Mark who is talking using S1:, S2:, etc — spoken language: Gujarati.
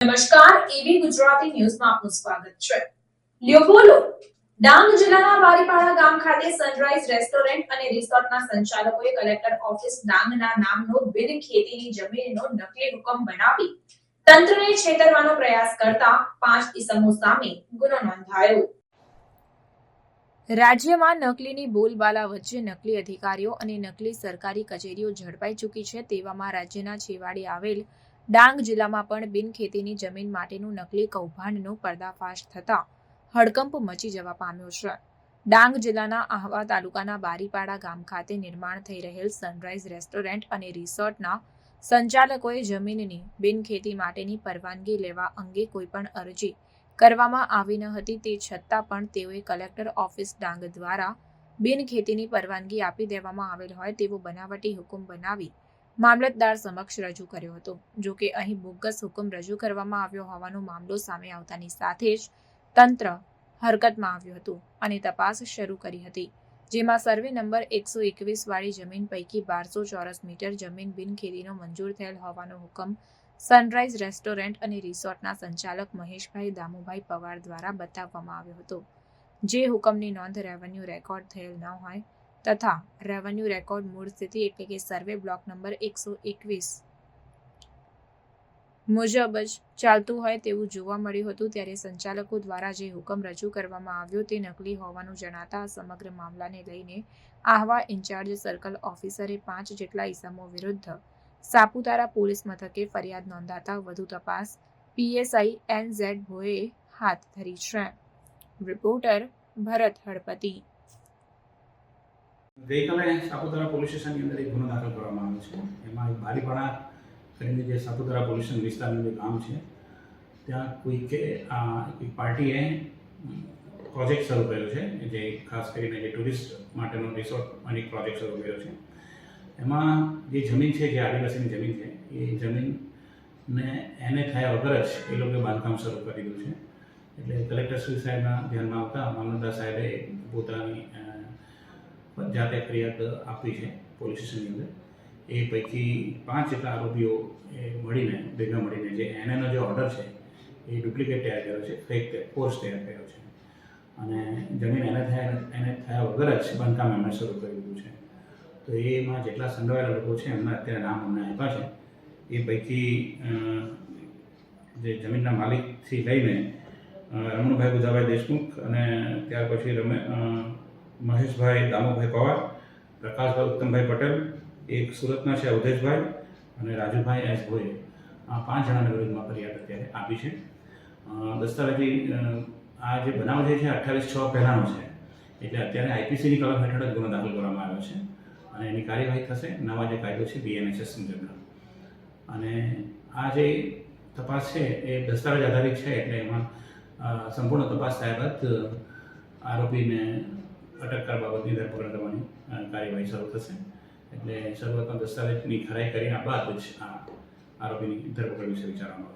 S1: એબી ગુજરાતી ન્યૂઝમાં આપનું સ્વાગત છે. લ્યો બોલો. ડાંગ જિલ્લાના બારીપાડા ગામ ખાતે સનરાઈઝ રેસ્ટોરન્ટ અને રિસોર્ટના સંચાલકોએ કલેક્ટર ઓફિસ ડાંગના નામનો બિન ખેતીની જમીનનો નકલી હુકમ બનાવી. તંત્રને છેતરવાનો પ્રયાસ કરતા પાંચ ઇસમો સામે ગુનો નોંધાયો. રાજ્યમાં નકલીની બોલબાલા વચ્ચે નકલી અધિકારીઓ અને નકલી સરકારી કચેરીઓ ઝડપાઈ ચૂકી છે તેવામાં રાજ્યના છેવાડે આવેલ ડાંગ જિલ્લામાં પણ બિનખેતીની જમીન માટેનું નકલી કૌભાંડનો પર્દાફાશ થતા હડકંપ મચી જવા પામ્યો છે. ડાંગ જિલ્લાના આહવા તાલુકાના બારીપાડા ગામ ખાતે નિર્માણ થઈ રહેલ સનરાઈઝ રેસ્ટોરન્ટ અને રિસોર્ટના સંચાલકોએ જમીનની બિનખેતી માટેની પરવાનગી લેવા અંગે કોઈપણ અરજી કરવામાં આવી ન હતી તે છતાં પણ તેઓએ કલેક્ટર ઓફિસ ડાંગ દ્વારા બિનખેતીની પરવાનગી આપી દેવામાં આવેલ હોય તેવો બનાવટી હુકમ બનાવી મામલતદાર સમક્ષ રજૂ કર્યો હતો. જો કે અહીં બોગસ હુકમ રજૂ કરવામાં આવ્યો હોવાનો મામલો સામે આવતાની સાથે જ તંત્ર હરકતમાં આવ્યું હતું અને તપાસ શરૂ કરી હતી, જેમાં સર્વે નંબર એકસો એકવીસ વાળી જમીન પૈકી બારસો ચોરસ મીટર જમીન બિનખેતીનો મંજૂર થયેલ હોવાનો હુકમ સનરાઈઝ રેસ્ટોરન્ટ અને રિસોર્ટના સંચાલક મહેશભાઈ દામુભાઈ પવાર દ્વારા બતાવવામાં આવ્યો હતો. જે હુકમની નોંધ રેવન્યુ રેકોર્ડ થયેલ ન હોય તથા રેવન્યુ રેકોર્ડ મૂળ સ્થિતિ એટલે કે સર્વે બ્લોક નંબર એકસો એકવીસ. મુજબ જ ચાલતું હોય તેવું જોવા મળ્યું હતું ત્યારે સંચાલકો દ્વારા જે હુકમ રજૂ કરવામાં આવ્યો તે નકલી હોવાનું જણાતા સમગ્ર મામલાને લઈને આહવા ઇન્ચાર્જ સર્કલ ઓફિસરે પાંચ જેટલા ઇસમો વિરુદ્ધ સાપુતારા પોલીસ મથકે ફરિયાદ નોંધાતા વધુ તપાસ પીએસઆઈ એન ઝેડ ભોએ હાથ ધરી છે. રિપોર્ટર ભરત હળપતિ.
S2: ગઈકાલે સાપુતારા પોલીસ સ્ટેશનની અંદર એક ગુનો દાખલ કરવામાં આવ્યો છે. એમાં એક બારીપાડા કરીને જે સાપુતારા પોલીસ સ્ટેશન વિસ્તારનું જે ગામ છે, ત્યાં કોઈકે આ પાર્ટીએ પ્રોજેક્ટ શરૂ કર્યો છે જે ખાસ કરીને જે ટુરિસ્ટ માટેનો રિસોર્ટ અને એક પ્રોજેક્ટ શરૂ કર્યો છે. એમાં જે જમીન છે, જે આદિવાસીની જમીન છે, એ જમીનને એને થયા વગર જ એ લોકોએ બાંધકામ શરૂ કરી દીધું છે. એટલે કલેક્ટર સાહેબના ધ્યાનમાં આવતા, મામલતદાર સાહેબે પોતાની જાતે ફરિયાદ આપી છે પોલીસ સ્ટેશનની અંદર. એ પૈકી પાંચ જેટલા આરોપીઓ એ મળીને, ભેગા મળીને જે એનએનો જે ઓર્ડર છે, એ ડુપ્લિકેટ તૈયાર કર્યો છે, ફેક કોર્સ તૈયાર કર્યો છે. અને જમીન એને થયા એને થયા વગર જ બાંધકામ એમણે શરૂ કરી દીધું છે. તો એમાં જેટલા સંડોવાયેલા લોકો છે, એમના અત્યારે નામ અમને આપ્યા છે. એ પૈકી જે જમીનના માલિકથી લઈને રમણભાઈ બુધાભાઈ દેશમુખ અને ત્યાર પછી રમે મહેશભાઈ દામુભાઈ પવાર, પ્રકાશભાઈ, ઉત્તમભાઈ પટેલ, એક સુરતના છે અવધેશભાઈ અને રાજુભાઈ એસ ભોઈ આ પાંચ જણાના વિરુદ્ધમાં ફરિયાદ અત્યારે આપી છે. દસ્તાવેજી આ જે બનાવ જે છે, અઠ્ઠાવીસ છ પહેલાંનો છે. એટલે અત્યારે આઈપીસીની કલમ હેઠળ જ ગુનો દાખલ કરવામાં આવ્યો છે અને એની કાર્યવાહી થશે. નવા જે કાયદો છે બીએનએસએસ મુજબનો. અને આ જે તપાસ છે, એ દસ્તાવેજ આધારિત છે, એટલે એમાં સંપૂર્ણ તપાસ થયા બાદ આરોપીને અટક કરવા બાબતની ધરપકડ કરવાની કાર્યવાહી શરૂ થશે. એટલે શરૂઆતમાં દસ્તાવેજની ખરાઈ કરીને બાદ જ આ આરોપીની ધરપકડ વિશે વિચારવામાં